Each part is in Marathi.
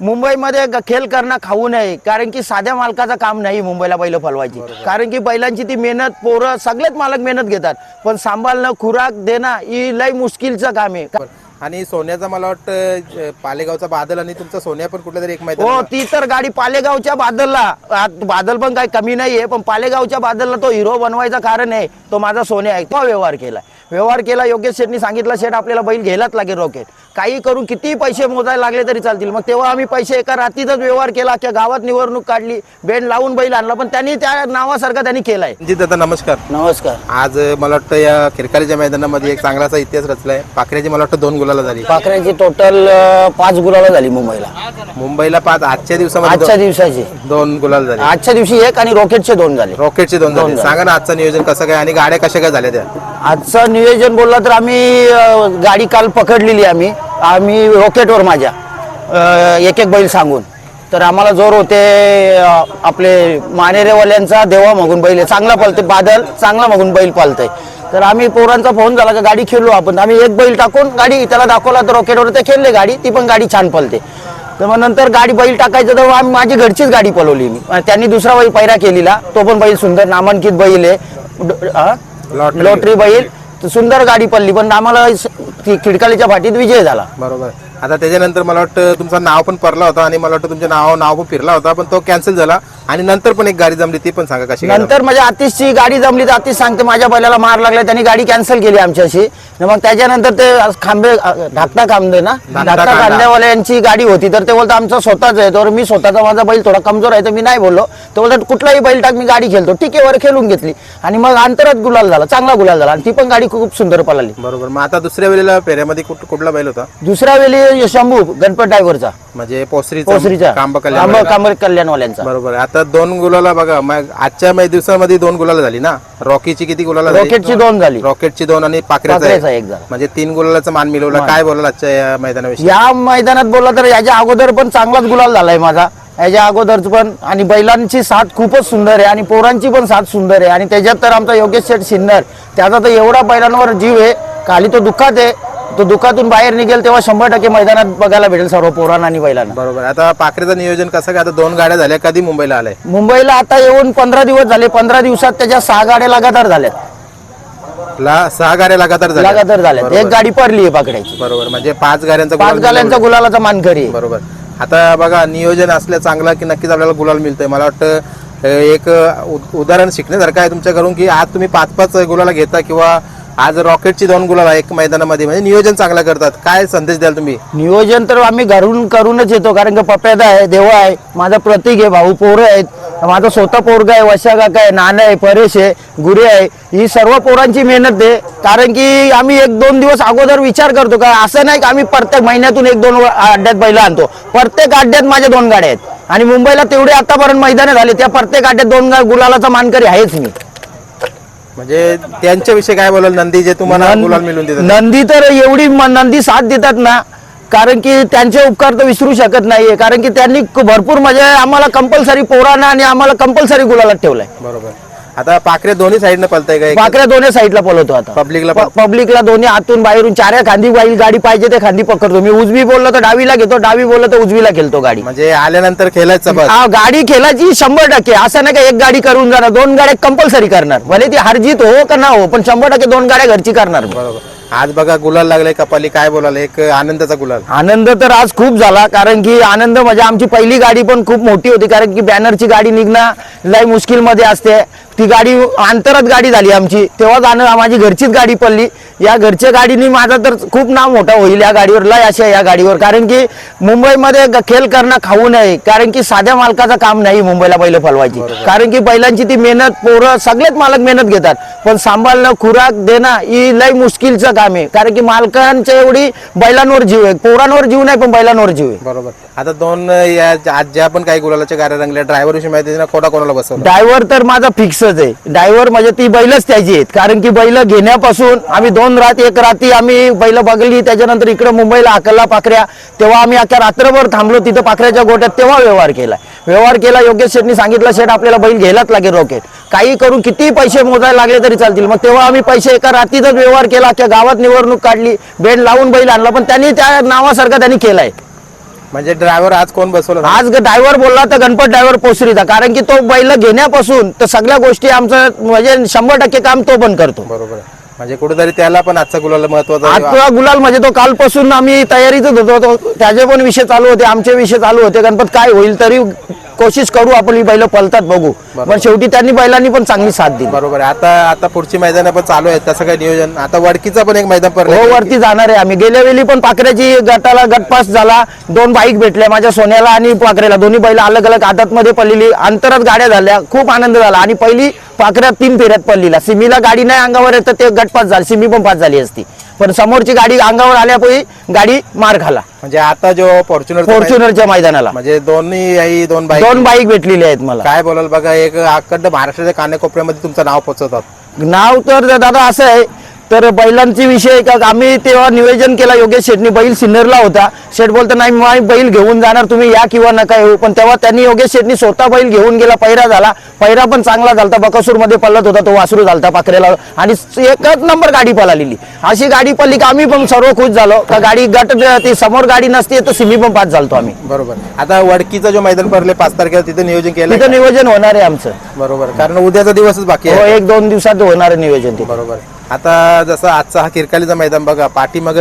मुंबईमध्ये खेळ करणं खाऊ नये कारण की साध्या मालकाचं काम नाही मुंबईला बैल फलवायची. कारण की बैलांची ती मेहनत पोरं सगळेच मालक मेहनत घेतात पण सांभाळणं खुराक देणं ही लय मुश्किलचं काम आहे. आणि सोन्याचा मला वाटतं पालेगावचा बादल आणि तुमचा सोन्या पण कुठल्या तरी एक मैदान हो ती तर गाडी पालेगावच्या बादलला. बादल पण काही कमी नाहीये पण पालेगावच्या बादलला तो हिरो बनवायचं कारण आहे तो माझा सोन्या आहे. तो व्यवहार केला व्यवहार केला योगेश शेठनी सांगितलं शेठ आपल्याला बैल घ्यायलाच लागेल रॉकेट काही करून किती पैसे मोजायला लागले तरी चालतील. मग तेव्हा आम्ही पैसे एका रात्रीतच व्यवहार केला की गावात निवडणूक काढली बेंड लावून बैल आणला पण त्यांनी त्या नावासारखं त्यांनी केलाय. दादा नमस्कार. नमस्कार. आज मला वाटतं या खिरकालीच्या मैदानामध्ये एक चांगलासा इतिहास रचलाय. पाखऱ्याची मला वाटतं दोन गुलाला झाली. पाखऱ्यांची टोटल पाच गुलाला झाली मुंबईला. मुंबईला पाच आजच्या दिवसामध्ये आजच्या दिवसाची. दोन- दोन गुलाल झाले. आजच्या दिवशी एक आणि रॉकेटचे दोन झाले. रॉकेटचे दोन झाले. दोन झाले. सांगा ना आजचं नियोजन कसं काय आणि गाड्या कशा काय झाल्या त्या? आजचं नियोजन बोललं तर आम्ही गाडी काल पकडलेली आम्ही. आम्ही रॉकेटवर माझ्या. एक एक बैल सांगून. तर आम्हाला जोर होते आपले मानेरेवाल्यांचा देवा मागून बैल. आहे चांगला पालते बादल चांगला मागून बैल पालतंय. तर आम्ही पोरांचा फोन झाला का गाडी खेळलो आपण. आम्ही एक बैल टाकून गाडी त्याला दाखवला तर रॉकेटवर ते खेळले गाडी ती पण गाडी छान पलते. तर मग नंतर गाडी बैल टाकायचं तर आम्ही माझी घरचीच गाडी पळवली मी. त्यांनी दुसरा बैल पैरा केलेला. तो पण बैल सुंदर नामांकित बैल आहे. ड- लॉटरी. बैल तर सुंदर गाडी पडली पण आम्हाला खिडकालीच्या फाटीत विजय झाला. बरोबर. आता त्याच्यानंतर मला वाटतं तुमचं नाव पण पडला होता आणि मला वाटतं तुमच्या नाव नाव पण फिरला होता पण तो कॅन्सल झाला. आणि नंतर पण एक गाडी जमली ती पण सांगा कशी नंतर माझ्या आतिशची गाडी जमली तर आतिश सांगते माझ्या बैलाला मार लागला त्यांनी गाडी कॅन्सल केली आमच्याशी. न मग त्याच्यानंतर ते खांबे धाकटा खांबे ना? धाकटा कांदा. कांद्यावाल्यांची गाडी होती. तर ते बोलतो आमचा स्वतःच आहे. तर मी स्वतःचा माझा बैल थोडा कमजोर आहे तर मी नाही बोललो. ते बोलतात कुठलाही बैल टाक मी गाडी खेळतो. ठीक आहे वर खेळून घेतली. आणि मग अंतरात गुलाल झाला चांगला गुलाल झाला. आणि ती पण गाडी खूप सुंदर पळाली. बरोबर. मग आता दुसऱ्या वेळेला फेऱ्यामध्ये कुठ- कुठला बैल होता? दुसऱ्या वेळी शंभू गणपत ड्रायव्हरचा म्हणजे पोसरीचा पोसरीचा. कांब कांब कल्याण कल्याणवाल्यांचा बरोबर. आता दोन गुलाला बघा मग आजच्या मै- दिवसामध्ये दोन गुलाला झाली ना? रॉकीची किती गुलाला झाली? रॉकेटची दोन झाली. रॉकेटची दोन आणि एक. एक झाला. म्हणजे तीन गुलालाचा मान मिळवला. काय बोलाल आजच्या या मैदानाविषयी? या मैदानात बोलला तर याच्या अगोदर पण चांगलाच गुलाल झालाय माझा. याच्या अगोदर पण आणि बैलांची साथ खूपच सुंदर आहे आणि पोरांची पण साथ सुंदर आहे. आणि त्याच्यात तर आमचा योगेश शेठ सिन्नर त्याचा तर एवढा बैलांवर जीव आहे. खाली तो दुःखात आहे. तो दुःखातून बाहेर निघेल तेव्हा शंभर टक्के मैदानात बघायला भेटेल सर्व पोरांना आणि बैलांना. बरोबर. आता पाखरेचं नियोजन कसं काय? आता दोन गाड्या झाल्या कधी मुंबईला आलाय? मुंबईला आता येऊन पंधरा दिवस झाले. पंधरा दिवसात त्याच्या सहा गाड्या लगातार झाल्यात. ला सहा गाड्या लगातार झाल्या लगातार झाल्यात. एक गाडी पडली आहे पकडायची. बरोबर. म्हणजे पाच गाड्यांचा पाच गुलाल गाड्यांचा गुलालाचा मानकरी आहे. बरोबर. आता बघा नियोजन असलं चांगलं की नक्कीच आपल्याला गुलाल मिळतंय. मला वाटतं अं, एक अं, उदाहरण शिकण्यासारखं आहे तुमच्याकडून की आज तुम्ही पाच पाच गुलाला घेता किंवा आज रॉकेटची दोन गुलाल आहे एक मैदानामध्ये. म्हणजे नियोजन चांगलं करतात. काय संदेश द्याल तुम्ही? नियोजन तर आम्ही घरून करूनच येतो. कारण की पप्यादा आहे देवा आहे माझा प्रतीक आहे भाऊ पोरं आहेत. माझा स्वतः पोरगा आहे वशा काका आहे नाना आहे परेश आहे गुरे आहे. ही सर्व पोरांची मेहनत आहे. कारण की आम्ही एक दोन दिवस अगोदर विचार करतो का असं नाही की आम्ही प्रत्येक महिन्यातून एक दोन अड्ड्यात बैल आणतो. प्रत्येक अड्ड्यात माझ्या दोन गाड्या आहेत. आणि मुंबईला तेवढे आतापर्यंत मैदानं झाले त्या प्रत्येक अड्ड्यात दोन गुलालाचा मानकरी आहेच मी. म्हणजे त्यांच्याविषयी काय बोलाल नंदी जे तुम्हाला गुलाल मिळून देतात? नंदी तर एवढी म- नंदी साथ देतात ना कारण की त्यांचे उपकार तर विसरू शकत नाहीये. कारण की त्यांनी क- भरपूर म्हणजे आम्हाला कंपल्सरी पोरांना आणि आम्हाला कंपल्सरी गुलालात ठेवलाय. बरोबर. आता पाखरे दोन्ही साईडनं पलताय का पाकऱ्या दोन्ही साईडला पळवतो आता. पब्लिकला प- पब्लिकला दोन्ही आतून बाहेरून चाऱ्या खांदी बैल गाडी पाहिजे ते खांदी पकडतो. मी उजवी बोललो तर डावीला घेतो डावी बोललो तर उजवीला खेळतो गाडी. म्हणजे आल्यानंतर खेळायचं बस. हा, गाडी खेळायची शंभर टक्के. असं नाही का एक गाडी करून जाणार दोन गाड्या कंपल्सरी करणार. भले ती हरजीत हो का ना हो पण शंभर टक्के दोन गाड्या घरची करणार मी. बरोबर. आज बघा गुलाल लागलाय कपाली. काय बोलाल? एक आनंदाचा गुलाल. आनंद तर आज खूप झाला कारण की आनंद म्हणजे आमची पहिली गाडी पण खूप मोठी होती कारण की बॅनरची गाडी निघणं लय मुश्किलमध्ये असते. ती गाडी अंतरात गाडी झाली आमची. तेव्हाच आनंद माझी घरचीच गाडी पडली. या घरच्या गाडीने माझा तर खूप नाव मोठा होईल या गाडीवर लय अशा या गाडीवर. कारण की मुंबईमध्ये खेळ करणं खाऊ नये. कारण की साध्या मालकाचं काम नाही मुंबईला बैल फलवायची. कारण की बैलांची ती मेहनत पोरं सगळेच मालक मेहनत घेतात. पण सांभाळणं खुराक देणं ही लय मुश्किलचं काम आहे. कारण की मालकांच्या एवढी बैलांवर जीव आहे. पोरांवर जीव नाही पण बैलांवर जीव आहे. बरोबर. आता दोन या आज ज्या पण काही गुलालाच्या गाड्या रंगल्या. ड्रायव्हर विषयी माहिती ना कोणा कोणाला बसवलं ड्रायव्हर तर माझा फिक्सच आहे. ड्रायव्हर म्हणजे ती बैलच त्याची आहेत. कारण की बैल घेण्यापासून आम्ही दोन रात एक रात्री आम्ही बैल बघली. त्याच्यानंतर इकडे मुंबईला अकलला पाखऱ्या. तेव्हा आम्ही अख्या रात्रभर थांबलो तिथं पाखऱ्याच्या गोट्यात तेव्हा व्यवहार केला. व्यवहार केला योगेश शेठनी सांगितलं शेठ आपल्याला बैल घ्यायलाच लागेल रॉकेट काही करून किती पैसे मोजायला लागले तरी चालतील. मग तेव्हा आम्ही पैसे एका रात्रीतच व्यवहार केला अख्या गावात निवडणूक काढली. बेड लावून बैल आणला. पण त्यांनी त्या नावासारखं त्यांनी केलाय. म्हणजे ड्रायव्हर आज कोण बसवलं आज ड्रायव्हर बोलला तर गणपत ड्रायव्हर पोसरीचा कारण की तो बैल घेण्यापासून तर सगळ्या गोष्टी आमचं म्हणजे शंभर टक्के काम तो पण करतो. बरोबर आहे. म्हणजे कुठेतरी त्याला पण आजचा गुलाल महत्त्वाचा. आजचा गुलाल म्हणजे तो कालपासून आम्ही तयारीतच होतो. तो- त्याचे पण विषय चालू होते आमचे विषय चालू होते. गणपत काय होईल तरी कोशिश करू आपण ही बैल पलतात बघू. पण शेवटी त्यांनी बैलांनी पण चांगली साथ दिली. बरोबर आहे. आता आता पुढची मैदानं पण चालू आहेत. तसं काही नियोजन आता वडकीचं पण एक मैदान पडलं हो वरती जाणार आहे आम्ही. गेल्या वेळी पण पाखऱ्याची गटाला गटपास झाला. दोन बाईक भेटल्या माझ्या सोन्याला आणि पाखऱ्याला दोन्ही बैल अलग अलग आदत मध्ये पडलेली. अंतरात गाड्या झाल्या. खूप आनंद झाला. आणि पहिली पाखऱ्यात तीन फेऱ्यात पडलेला. सिमीला गाडी नाही अंगावर येत ते गटपास झाली. सिमी पण पास झाली असती. पण समोरची गाडी अंगावर आल्यापुढे गाडी मार खाला. म्हणजे आता जो फॉर्च्युनर फॉर्च्युनरच्या मैदानाला. म्हणजे दोन्ही आई दोन बाईक दोन बाईक भेटलेली आहेत मला. काय बोलाल बघा एक अखंड महाराष्ट्राच्या कानेकोपऱ्यामध्ये तुमचं नाव पोहोचवतात नाव तर दादा असं आहे तर बैलांची विषय का आम्ही तेव्हा नियोजन केला योगेश शेटनी बैल सिन्नरला होता. शेठ बोलतो नाही मी बैल घेऊन जाणार तुम्ही या किंवा नका येऊ. पण तेव्हा त्यांनी योगेश शेटनी स्वतः बैल घेऊन गेला पैरा झाला. पैरा पण चांगला झालता. बकासूरमध्ये पळत होता तो वासरू झालता पाखरेला. आणि एकच नंबर गाडी पळालेली. अशी गाडी पडली की आम्ही पण सर्व खुश झालो. का गाडी गट ती समोर गाडी नसते तर सिमी पण पास झालतो आम्ही. बरोबर. आता वडकीचं जो मैदान पडले पाच तारखेला तिथे नियोजन केलं तिथं नियोजन होणार आहे आमचं. बरोबर. कारण उद्याचा दिवसच बाकी हो आहे एक दोन दिवसात होणार आहे नियोजन ते बरोबर. आता जसं आजचा हा किरकालीचा मैदान बघा पाठी मग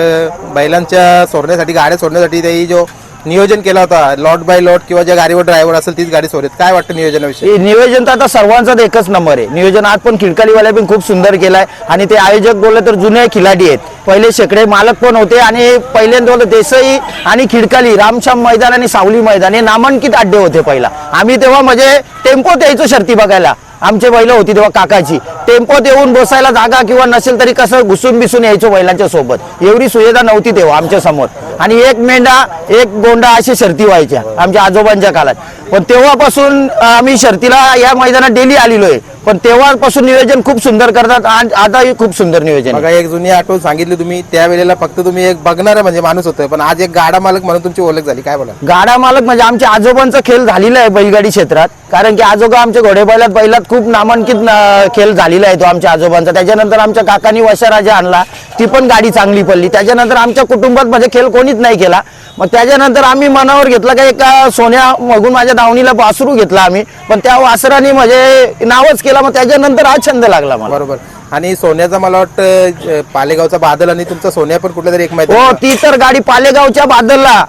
बैलांच्या सोडण्यासाठी गाड्या सोडण्यासाठी ते जो नियोजन केला होता लॉट बाय लॉट किंवा ज्या गाडीवर ड्रायव्हर असेल तीच गाडी सोडत. काय वाटतं नियोजनाविषयी? नियोजन तर आता सर्वांचाच एकच नंबर आहे. नियोजन आज पण खिडकालीवाल्या पण खूप सुंदर केलाय. आणि ते आयोजक बोलले तर जुने खिलाडी आहेत. पहिले शेकडे मालक पण होते आणि पहिल्यांदा बोलले देसाई आणि खिडकाली रामश्याम मैदान आणि सावली मैदान हे नामांकित अड्डे होते पहिला. आम्ही तेव्हा म्हणजे टेम्पो द्यायचो शर्ती बघायला. आमचे बैल होती तेव्हा काकाची. टेम्पोत येऊन बसायला जागा किंवा नसेल तरी कसं घुसून बिसून यायचो बैलांच्या सोबत. एवढी सुविधा नव्हती तेव्हा आमच्यासमोर. आणि एक मेंढा एक गोंडा अशी शर्ती व्हायच्या आमच्या आजोबांच्या काळात. पण तेव्हापासून आम्ही शर्तीला या मैदानात डेली आलेलो आहे. पण तेव्हापासून नियोजन खूप सुंदर करतात आणि आताही खूप सुंदर नियोजन. बघा एक जुनी आठवण सांगितली तुम्ही. त्यावेळेला फक्त तुम्ही एक बघणारा म्हणजे माणूस होतोय पण आज एक गाडा मालक म्हणून तुमची ओळख झाली. काय बोला गाडा मालक म्हणजे आमच्या आजोबांचा खेळ झालेला आहे बैलगाडी क्षेत्रात. कारण की आजोबा आमच्या घोडे बैलात बैलात खूप नामांकित न- खेळ झालेला आहे तो आमच्या आजोबांचा. त्याच्यानंतर आमच्या काकांनी वशराजा आणला. ती पण गाडी चांगली पडली. त्याच्यानंतर आमच्या कुटुंबात म्हणजे खेळ कोणीच नाही केला. मग त्याच्यानंतर आम्ही मनावर घेतलं का एका सोन्या मगून माझ्या दावणीला वासरू घेतला आम्ही. पण त्या वासराने म्हणजे नावच केला मग त्याच्यानंतर हा छंद लागला मला. बरोबर. आणि सोन्याचा मला वाटतं पालेगावचा बादल आणि तुमचा सोन्या पण कुठल्या तरी एक माहिती हो ती तर गाडी पालेगावच्या बादलला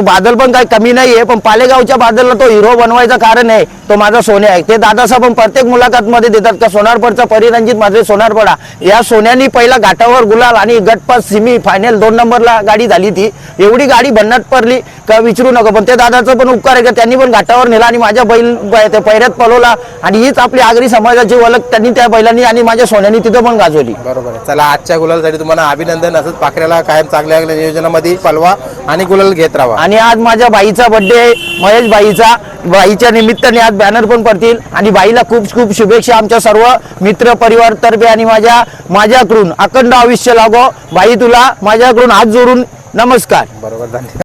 बादल पण काही कमी नाहीये पण पालेगावच्या बादलला तो हिरो बनवायचं कारण आहे तो माझा सोन्या आहे. ते दादासाहेब पण प्रत्येक मुलाखत मध्ये देतात का सोनारपडचा परिरंजित माझे सोनारपडा. या सोन्यानी पहिला घाटावर गुलाल आणि गटपास सिमी फायनल दोन नंबरला गाडी झाली ती. एवढी गाडी भन्नाट पडली का विचारू नको पण ते दादाचं पण उपकार आहे का त्यांनी पण घाटावर नेला आणि माझ्या बैल त्या पैऱ्यात पळवला. आणि हीच आपली आगरी समाजाची ओळख त्यांनी त्या बैलांनी आणि माझ्या सोन्यानी तिथं पण गाजवली. बरोबर आहे. चला आजच्या गुलालसाठी तुम्हाला अभिनंदन. असंच पाखऱ्याला कायम चांगल्या चांगल्या नियोजनामध्ये पलवा आणि गुलाल घेत राहा. आणि आज माझ्या बाईचा बर्थडे आहे महेश बाईचा. बाईच्या निमित्ताने आज बॅनर पण पडतील. आणि बाईला खूप खूप शुभेच्छा आमच्या सर्व मित्र परिवार तर्फे आणि माझ्या माझ्याकडून. अखंड आयुष्य लागो. बाई तुला माझ्याकडून हात जोडून नमस्कार. बरोबर धन्यवाद.